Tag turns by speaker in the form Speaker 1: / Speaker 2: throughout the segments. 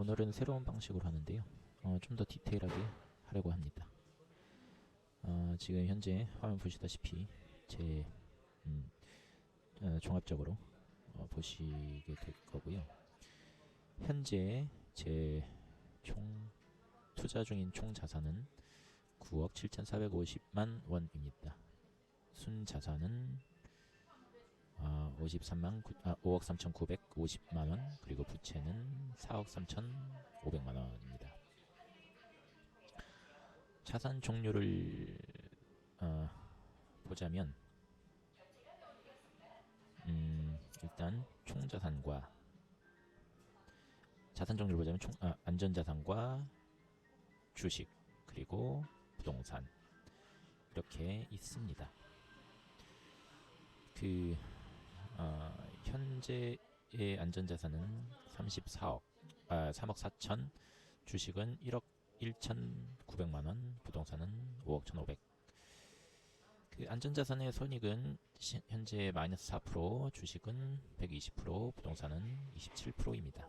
Speaker 1: 오늘은 새로운 방식으로 하는데요. 어, 좀 더 디테일하게 하려고 합니다. 어, 지금 현재 화면 보시다시피 제 음, 어, 종합적으로 어, 보시게 될 거고요. 현재 제 총 투자 중인 총 자산은 9억 7,450만 원입니다. 순 자산은 아, 53만 9, 아, 5억 3,950만 원 그리고 부채는 4억 3,500만 원입니다. 자산 종류를 어, 보자면 음, 일단 총 자산과 자산 종류를 보자면 총 아, 안전 자산과 주식 그리고 부동산 이렇게 있습니다. 그 어, 현재의 안전자산은 34억, 아, 3억 4천, 주식은 1억 1,900만 원, 부동산은 5억 1,500. 그 안전자산의 손익은 시- 현재 마이너스 4%, 주식은 120%, 부동산은 27%입니다.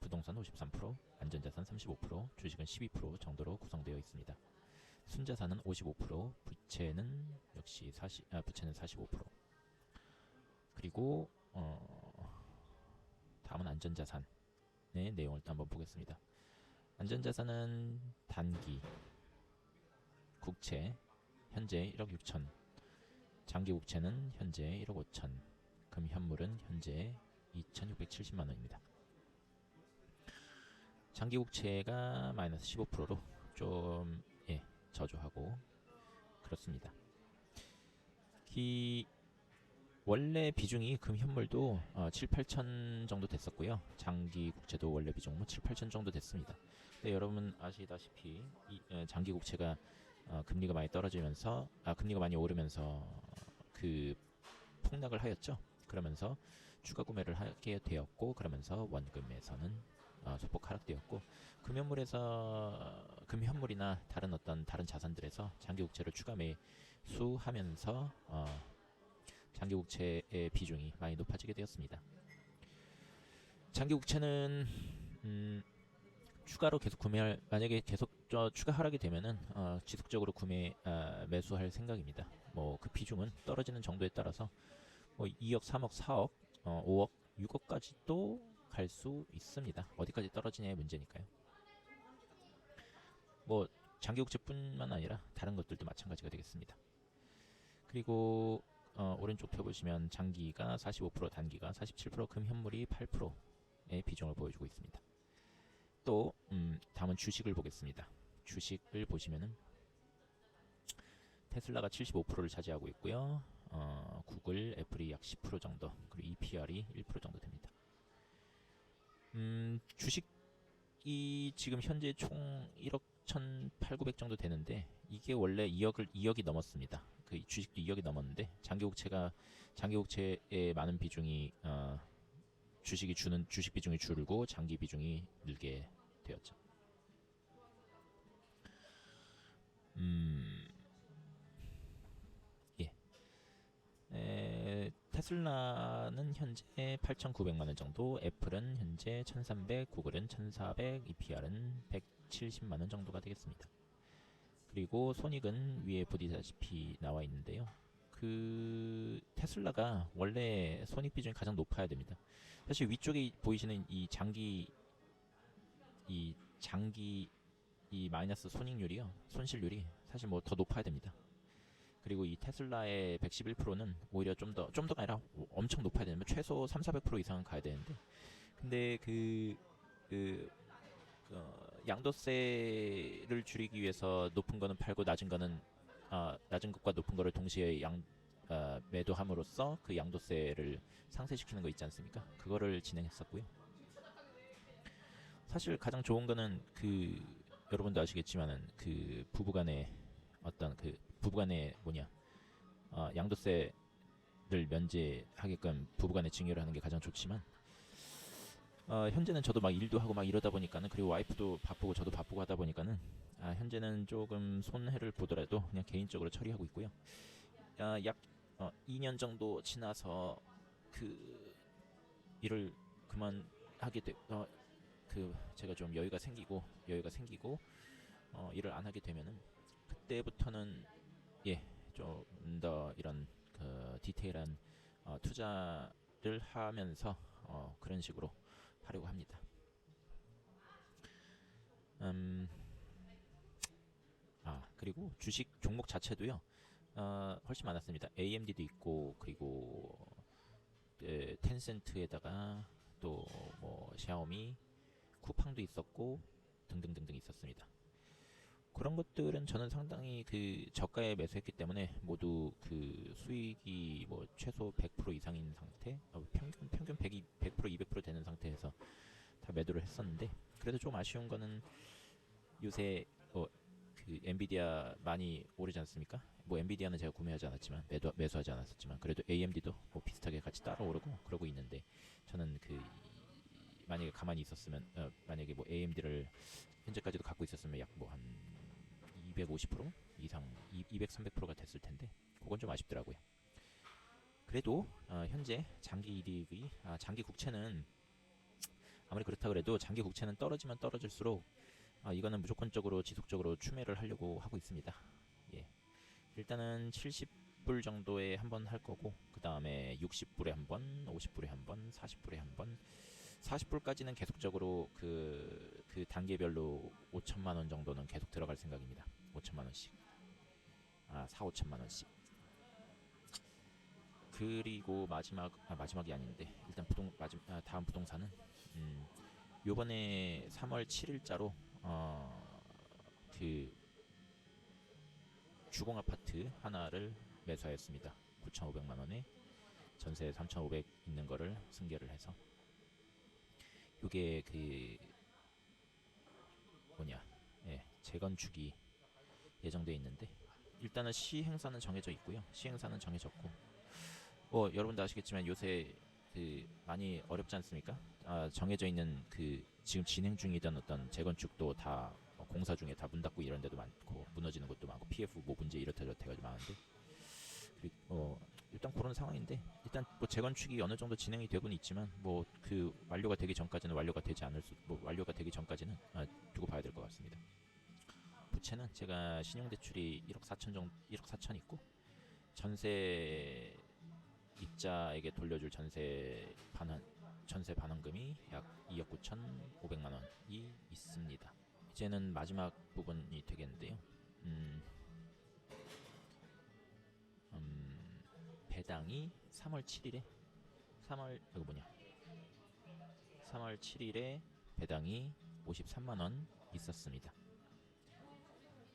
Speaker 1: 부동산 53%, 안전자산 35%, 주식은 12% 정도로 구성되어 있습니다. 순자산은 55%, 부채는 역시 40, 아, 부채는 45%. 그리고 어, 다음은 안전자산의 내용을 또 한번 보겠습니다. 안전자산은 단기 국채 현재 1억 6천, 장기 국채는 현재 1억 5천, 금 현물은 현재 2,670만 원입니다. 장기 국채가 마이너스 15%로 좀 예, 저조하고 그렇습니다. 기 원래 비중이 금 현물도 어, 7, 8천 정도 됐었고요. 장기 국채도 원래 비중 뭐 7, 8천 정도 됐습니다. 근데 여러분 아시다시피 이, 어, 장기 국채가 어, 금리가 많이 떨어지면서 아, 금리가 많이 오르면서 그 폭락을 하였죠. 그러면서 추가 구매를 하게 되었고 그러면서 원금에서는 어, 소폭 하락되었고 금현물에서 금현물이나 다른 어떤 다른 자산들에서 장기 국채를 추가 매수하면서 어, 장기 국채의 비중이 많이 높아지게 되었습니다. 장기 국채는 음, 추가로 계속 구매할 만약에 계속 저 추가 하락이 되면은 어, 지속적으로 구매 아, 매수할 생각입니다. 뭐 그 비중은 떨어지는 정도에 따라서 뭐 2억, 3억, 4억, 어, 5억, 6억까지도 갈 수 있습니다. 어디까지 떨어지냐의 문제니까요. 뭐 장기 국채뿐만 아니라 다른 것들도 마찬가지가 되겠습니다. 그리고 어, 오른쪽 표 보시면 장기가 45%, 단기가 47%, 금현물이 8%의 비중을 보여주고 있습니다. 또 음, 다음은 주식을 보겠습니다. 주식을 보시면은 테슬라가 75%를 차지하고 있고요. 어, 구글, 애플이 약 10% 정도, 그리고 EPR이 1% 정도 됩니다. 음, 주식이 지금 현재 총 1억 1,800 정도 되는데 이게 원래 2억을 2억이 넘었습니다. 그 주식도 2억이 넘었는데 장기국채가 장기국채의 많은 비중이 어, 주식이 주는 주식 비중이 줄고 장기 비중이 늘게 되었죠. 음, 예. 에, 테슬라는 현재 8,900만 원 정도, 애플은 현재 1,300, 구글은 1,400, EPR은 170만 원 정도가 되겠습니다. 그리고 손익은 위에 보시다시피 나와 있는데요. 그 테슬라가 원래 손익 비중이 가장 높아야 됩니다. 사실 위쪽에 보이시는 이 장기 이 장기 이 마이너스 손익률이요. 손실률이 사실 뭐 더 높아야 됩니다. 그리고 이 테슬라의 111%는 오히려 좀 더 좀 더가 아니라 엄청 높아야 되면 최소 3, 400% 이상은 가야 되는데 근데 그, 그 어, 양도세를 줄이기 위해서 높은 거는 팔고 낮은 거는 아, 낮은 것과 높은 거를 동시에 양 어, 매도함으로써 그 양도세를 상쇄시키는 거 있지 않습니까? 그거를 진행했었고요. 사실 가장 좋은 거는 그 여러분도 아시겠지만은 그 부부간의 어떤 그 부부간의 뭐냐 어, 양도세를 면제하게끔 부부간의 증여를 하는 게 가장 좋지만 어, 현재는 저도 막 일도 하고 막 이러다 보니까는 그리고 와이프도 바쁘고 저도 바쁘고 하다 보니까는 아, 현재는 조금 손해를 보더라도 그냥 개인적으로 처리하고 있고요. 아, 약 어, 2년 정도 지나서 그 일을 그만하게 되, 어, 그그 제가 좀 여유가 생기고 여유가 생기고 어, 일을 안 하게 되면은 그때부터는 예 좀 더 이런 그 디테일한 어, 투자를 하면서 어, 그런 식으로 하려고 합니다. 음, 아 그리고 주식 종목 자체도요. 어, 훨씬 많았습니다. AMD도 있고 그리고 에, 텐센트에다가 또 뭐 샤오미, 쿠팡도 있었고 등등등등 있었습니다. 그런 것들은 저는 상당히 그 저가에 매수했기 때문에 모두 그 수익이 뭐 최소 100% 이상인 상태, 어, 평균 평균 100, 100% 200% 되는 상태에서 다 매도를 했었는데 그래도 좀 아쉬운 거는 요새 어, 그 엔비디아 많이 오르지 않습니까? 뭐 엔비디아는 제가 구매하지 않았지만 매도 매수하지 않았었지만 그래도 AMD도 뭐 비슷하게 같이 따라 오르고 그러고 있는데 저는 그 이- 만약에 가만히 있었으면 어, 만약에 뭐 AMD를 현재까지도 갖고 있었으면 약 뭐 한 250% 이상 200, 300%가 됐을 텐데 그건 좀 아쉽더라고요. 그래도 어, 현재 장기 이익이 아, 장기 국채는 아무리 그렇다 그래도 장기 국채는 떨어지면 떨어질수록 아, 이거는 무조건적으로 지속적으로 추매를 하려고 하고 있습니다. 예. 일단은 70불 정도에 한 번 할 거고 그 다음에 60불에 한 번, 50불에 한 번, 40불에 한 번, 40불까지는 계속적으로 그, 그 단계별로 5천만 원 정도는 계속 들어갈 생각입니다. 5천만 원씩. 아, 4, 5천만 원씩. 그리고 마지막 아, 마지막이 아닌데 일단 부동 마지, 아, 다음 부동산은 음, 요번에 3월 7일자로 어, 그 주공 아파트 하나를 매수하였습니다. 9,500만 원에 전세 3,500 있는 거를 승계를 해서 요게 그 뭐냐 예, 재건축이 예정돼 있는데 일단은 시행사는 정해져 있고요. 시행사는 정해졌고 뭐 여러분도 아시겠지만 요새 그 많이 어렵지 않습니까? 아, 정해져 있는 그 지금 진행 중이던 어떤 재건축도 다 어, 공사 중에 다 문 닫고 이런 데도 많고 무너지는 것도 많고 PF 뭐 문제 이렇다 저렇다 해가지고 많은데 그리- 어, 일단 그런 상황인데 일단 뭐 재건축이 어느 정도 진행이 되고는 있지만 뭐 그 완료가 되기 전까지는 완료가 되지 않을 수 뭐 완료가 되기 전까지는 아, 두고 봐야 될 것 같습니다. 부채는 제가 신용대출이 1억 4천 정도 1억 4천 있고 전세 입자에게 돌려줄 전세 반환 전세 반환금이 약 2억 9천 5백만 원이 있습니다. 이제는 마지막 부분이 되겠는데요. 음, 음, 배당이 3월 7일에 3월 이거 뭐냐? 3월 7일에 배당이 53만 원 있었습니다.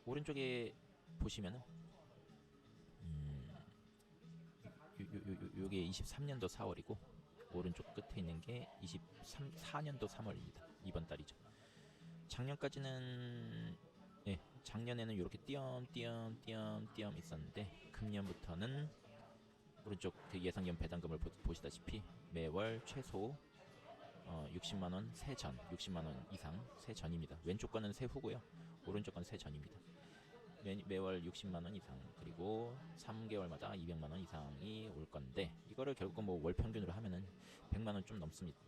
Speaker 1: 오른쪽에 보시면은 음, 요게 23년도 4월이고 오른쪽 끝에 있는 게 23, 4년도 3월입니다. 이번 달이죠. 작년까지는 예, 작년에는 이렇게 띄엄띄엄 띄엄띄엄 있었는데 금년부터는 오른쪽 그 예상연 배당금을 보, 시다시피 매월 최소 어, 60만 원 세전, 60만 원 이상 세전입니다. 왼쪽 거는 세후고요. 오른쪽 건 세전입니다. 매, 매월 60만 원 이상 그리고 3개월마다 200만 원 이상이 올 건데 이거를 결국 뭐 월 평균으로 하면은 100만 원 좀 넘습니다.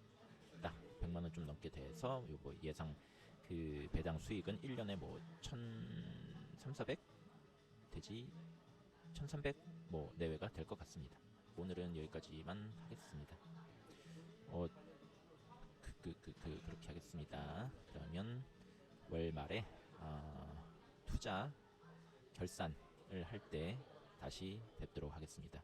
Speaker 1: 100만 원 좀 넘게 돼서 요거 예상 그 배당 수익은 1년에 뭐 1,300, 400 되지 1,300 뭐 내외가 될 것 같습니다. 오늘은 여기까지만 하겠습니다. 어, 그, 그, 그, 그, 그렇게 하겠습니다. 그러면 월 말에 아, 투자 결산을 할 때 다시 뵙도록 하겠습니다.